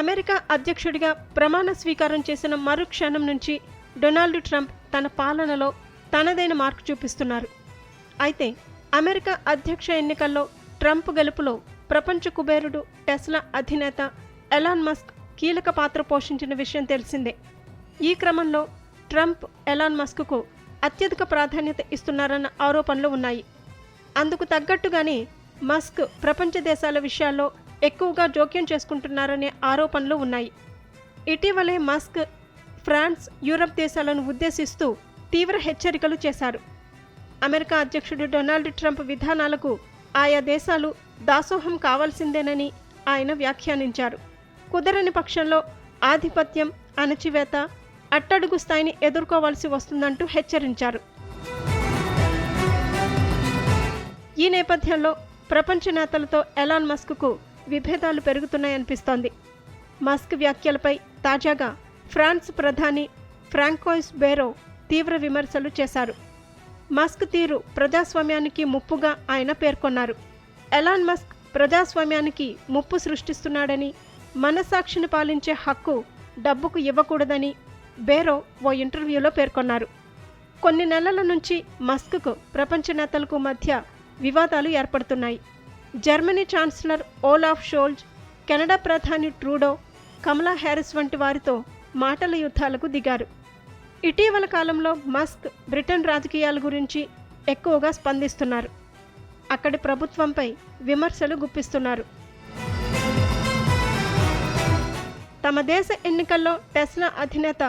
America అధ్యక్షుడిగా ప్రమాణ స్వీకారం చేసిన మరుక్షణం నుంచి డొనాల్డ్ ట్రంప్ తన పాలనలో తనదైన మార్కు చూపిస్తున్నారు. అయితే అమెరికా అధ్యక్ష ఎన్నికల్లో ట్రంప్ గెలుపులో ప్రపంచ కుబేరుడు టెస్లా అధినేత ఎలాన్ మస్క్ కీలక పాత్ర పోషించిన విషయం తెలిసిందే. ఈ క్రమంలో ట్రంప్ ఎలాన్ మస్క్కు అత్యధిక ప్రాధాన్యత ఇస్తున్నారన్న ఆరోపణలు ఉన్నాయి. అందుకు తగ్గట్టుగానే మస్క్ ప్రపంచ దేశాల విషయాల్లో ఎక్కువగా జోక్యం చేసుకుంటున్నారనే ఆరోపణలు ఉన్నాయి. ఇటీవలే మస్క్ ఫ్రాన్స్ యూరప్ దేశాలను ఉద్దేశిస్తూ తీవ్ర హెచ్చరికలు చేశారు. అమెరికా అధ్యక్షుడు డొనాల్డ్ ట్రంప్ విధానాలకు ఆయా దేశాలు దాసోహం కావాల్సిందేనని ఆయన వ్యాఖ్యానించారు. కుదరని పక్షంలో ఆధిపత్యం అణచివేత అట్టడుగు స్థాయిని ఎదుర్కోవాల్సి వస్తుందంటూ హెచ్చరించారు. ఈ నేపథ్యంలో ప్రపంచ నేతలతో ఎలాన్ మస్క్కు విభేదాలు పెరుగుతున్నాయనిపిస్తోంది. మస్క్ వ్యాఖ్యలపై తాజాగా ఫ్రాన్స్ ప్రధాని ఫ్రాంకోయిస్ బేరో తీవ్ర విమర్శలు చేశారు. మస్క్ తీరు ప్రజాస్వామ్యానికి ముప్పుగా ఆయన పేర్కొన్నారు. ఎలాన్ మస్క్ ప్రజాస్వామ్యానికి ముప్పు సృష్టిస్తున్నాడని మనసాక్షిని పాలించే హక్కు డబ్బుకు ఇవ్వకూడదని బేరో ఓ ఇంటర్వ్యూలో పేర్కొన్నారు. కొన్ని నెలల నుంచి మస్క్కు ప్రపంచ నేతలకు మధ్య వివాదాలు ఏర్పడుతున్నాయి. Germany chancellor Olaf Scholz Canada ప్రధాని ట్రూడో కమలా హ్యారిస్ వంటి వారితో మాటల యుద్ధాలకు దిగారు. ఇటీవల కాలంలో మస్క్ బ్రిటన్ రాజకీయాల గురించి ఎక్కువగా స్పందిస్తున్నారు. అక్కడి ప్రభుత్వంపై విమర్శలు గుప్పిస్తున్నారు. తమ దేశ ఎన్నికల్లో టెస్లా అధినేత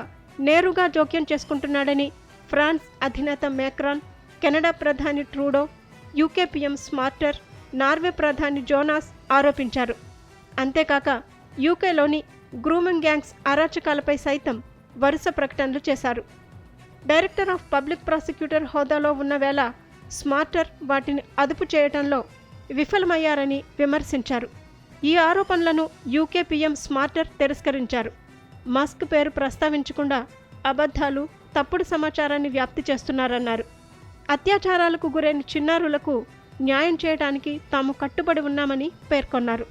నేరుగా జోక్యం చేసుకుంటున్నాడని ఫ్రాన్స్ అధినేత మేక్రాన్ కెనడా ప్రధాని Trudeau UK PM Starmer Norway ప్రధాని జోనాస్ ఆరోపించారు. అంతేకాక యూకేలోని గ్రూమింగ్ గ్యాంగ్స్ అరాచకాలపై సైతం వరుస ప్రకటనలు చేశారు. డైరెక్టర్ ఆఫ్ పబ్లిక్ ప్రాసిక్యూటర్ హోదాలో ఉన్న వేళ స్మార్టర్ వాటిని అదుపు చేయడంలో విఫలమయ్యారని విమర్శించారు. ఈ ఆరోపణలను యూకే పీఎం స్మార్టర్ తిరస్కరించారు. మస్క్ పేరు ప్రస్తావించకుండా అబద్ధాలు తప్పుడు సమాచారాన్ని వ్యాప్తి చేస్తున్నారన్నారు. అత్యాచారాలకు గురైన చిన్నారులకు న్యాయం చేయడానికి తాము కట్టుబడి ఉన్నామని పేర్కొన్నారు.